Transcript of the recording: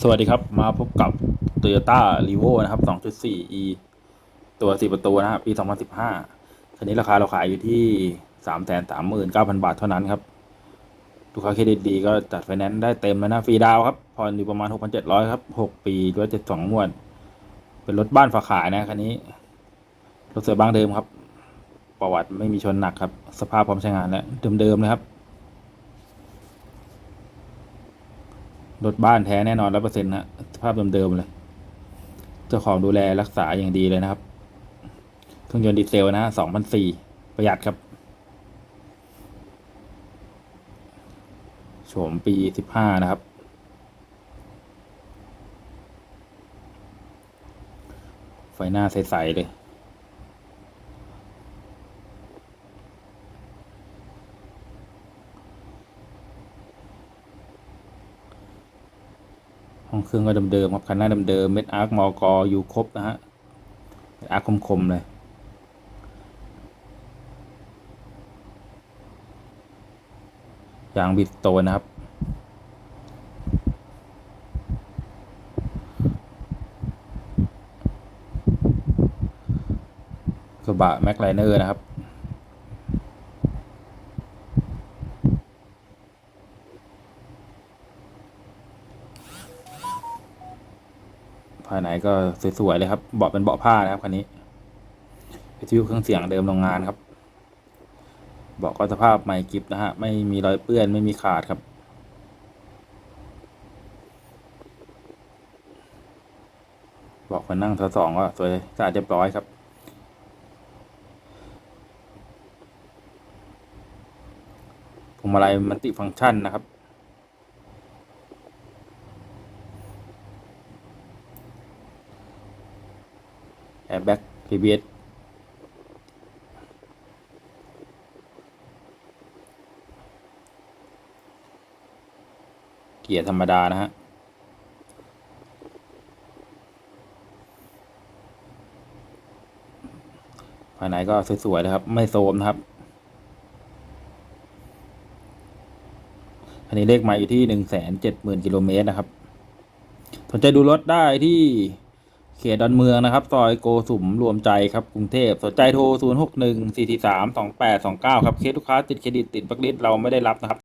สวัสดีครับ มาพบกับ Toyota r e v o นะครับ 2.4 e ตัว 4 ประตูนะฮะปี 2015 คันนี้ราคาเราขายอยู่ที่ 339,000 บาทเท่านั้นครับลูกค้าเครดิตดีก็จัดไฟแนนซ์ได้เต็มแล้วนะฟรีดาวครับผ่อนอยู่ประมาณ 6,700 ครับ 6 ปีด้วย72งวด เป็นรถบ้านฝากขายนะคันนี้ รถเสือบางเดิมครับ ประวัติไม่มีชนหนักครับ สภาพพร้อมใช้งานแล้วเดิมๆเลยครับ รถบ้านแท้แน่นอนร้อเปอร์เซ็นต์ฮะสภาพเดิมๆเลย เจ้าของดูแลรักษาอย่างดีเลยนะครับ เครื่องยนต์ดีเซลนะสองพันสี่ประหยัดครับ โฉมปีสิบห้านะครับ ไฟหน้าใส ๆ เลย ห้องเครื่องก็เดิมๆครับคันหน้าเดิมๆเม็ดอาร์คมอกออยู่ครบนะฮะอาร์คคมๆเลยยางบิดโตนะครับ กระบะแม็กไลเนอร์นะครับ ภายในก็สวยๆเลยครับ เบาะเป็นเบาะผ้านะครับคันนี้วิทยุเครื่องเสียงเดิมโรงงานครับ เบาะก็สภาพใหม่กิฟนะฮะ ไม่มีรอยเปื้อนไม่มีขาดครับเบาะคนนั่งทั้งสองก็สวยสะอาดเรียบร้อยครับพวงมาลัยมันติฟังก์ชันนะครับ แอร์แบ็ก ABS เกียร์ธรรมดานะฮะภายในก็สวยๆนะครับ ไม่โซมนะครับ อันนี้เลขหมาอยู่ที่หนึ่งแสนเจ็ดหมื่นกิโลเมตรนะครับ สนใจดูรถได้ที่ เขตดอนเมืองนะครับ ซอยโกสุมรวมใจครับกรุงเทพสนใจโทร 0 6 1 4 4 3 2 8 2 9 ครับ เคสลูกค้าติดเครดิตติดบัคลิสเราไม่ได้รับนะครับ